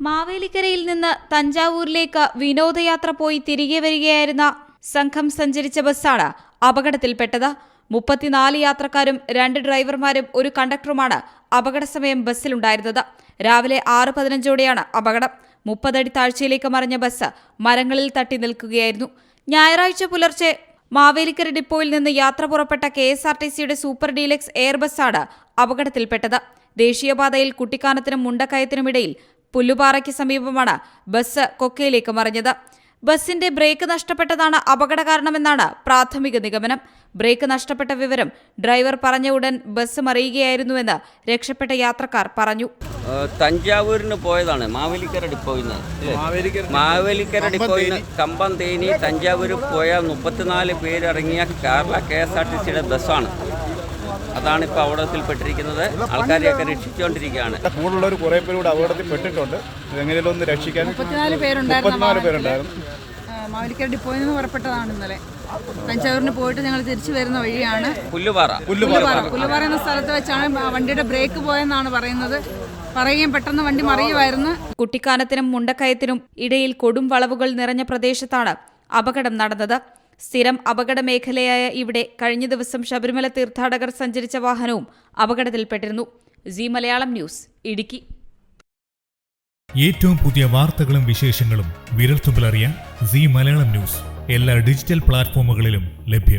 മാവേലിക്കരയിൽ നിന്ന് തഞ്ചാവൂരിലേക്ക് വിനോദയാത്ര പോയി തിരികെ വരികയായിരുന്ന സംഘം സഞ്ചരിച്ച ബസ്സാണ് അപകടത്തിൽപ്പെട്ടത്. മുപ്പത്തിനാല് യാത്രക്കാരും രണ്ട് ഡ്രൈവർമാരും ഒരു കണ്ടക്ടറുമാണ് അപകട സമയം ബസ്സിലുണ്ടായിരുന്നത്. രാവിലെ ആറ് പതിനഞ്ചോടെയാണ് അപകടം. മുപ്പതടി താഴ്ചയിലേക്ക് മറിഞ്ഞ ബസ് മരങ്ങളിൽ തട്ടി നിൽക്കുകയായിരുന്നു. ഞായറാഴ്ച പുലർച്ചെ മാവേലിക്കര ഡിപ്പോയിൽ നിന്ന് യാത്ര പുറപ്പെട്ട കെ എസ് ആർ ടി സിയുടെ സൂപ്പർ ഡീലക്സ് എയർ ബസ്സാണ് അപകടത്തിൽപ്പെട്ടത്. ദേശീയപാതയിൽ കുട്ടിക്കാനത്തിനും മുണ്ടക്കയത്തിനുമിടയിൽ പുല്ലുപാറയ്ക്ക് സമീപമാണ് ബസ് കൊക്കയിലേക്ക് മറിഞ്ഞത്. ബസിന്റെ ബ്രേക്ക് നഷ്ടപ്പെട്ടതാണ് അപകട കാരണമെന്നാണ് പ്രാഥമിക നിഗമനം. ബ്രേക്ക് നഷ്ടപ്പെട്ട വിവരം ഡ്രൈവർ പറഞ്ഞ ഉടൻ ബസ് മറിയുകയായിരുന്നുവെന്ന് രക്ഷപ്പെട്ട യാത്രക്കാർ പറഞ്ഞു. തഞ്ചാവൂരിന് പോയതാണ്. മാവേലിക്കര ഡിപ്പോയിൽ നിന്ന്. മാവേലിക്കര ഡിപ്പോയിൽ നിന്ന് കമ്പം തേനി തഞ്ചാവൂർ പോയ മുപ്പത്തിനാല് പേരിറങ്ങിയ Kerala K S R T സിയുടെ ബസ്സാണ്. അതാണ് ഇപ്പോൾ അപകടത്തിൽപ്പെട്ടിരിക്കുന്നത് ആൾക്കാരെയൊക്കെ രക്ഷിച്ചുകൊണ്ടിരിക്കുകയാണ്. കൂടുതലുള്ളവർ കുറേ പേര് കൂടെ അപകടത്തിൽ പെട്ടിട്ടുണ്ട് ഇതെങ്ങനെയും ഒന്ന് രക്ഷിക്കാൻ മുപ്പത്തിനാല് പേരുണ്ടായിരുന്നു. മാവേലിക്കര ഡിപ്പോയിൽ നിന്ന് പുറപ്പെട്ടതാണ് ഇന്നലെ. തഞ്ചാവൂരിന് പോയിട്ട് ഞങ്ങൾ തിരിച്ചു വരുന്ന വഴിയാണ്. പുല്ലുപാറ. പുല്ലുപാറ. പുല്ലുപാറ. എന്ന സ്ഥലത്ത് വെച്ചാണ് വണ്ടിയുടെ ബ്രേക്ക് പോയെന്നാണ് പറയുന്നത്. പറയുകയും പെട്ടെന്ന് വണ്ടി മറിയുമായിരുന്നു. കുട്ടിക്കാനത്തിനും മുണ്ടക്കയത്തിനും ഇടയിൽ കൊടും വളവുകൾ നിറഞ്ഞ പ്രദേശത്താണ് അപകടം നടന്നത്. സ്ഥിരം അപകട മേഖലയായ ഇവിടെ കഴിഞ്ഞ ദിവസം ശബരിമല തീർത്ഥാടകർ സഞ്ചരിച്ച വാഹനവും അപകടത്തിൽപ്പെട്ടിരുന്നു. Zee Malayalam news Idukki. ഏറ്റവും പുതിയ വാർത്തകളും വിശേഷങ്ങളും വിരൽത്തുമ്പിലറിയാൻ സി മലയാളം ന്യൂസ് എല്ലാ ഡിജിറ്റൽ പ്ലാറ്റ്ഫോമുകളിലും ലഭ്യം.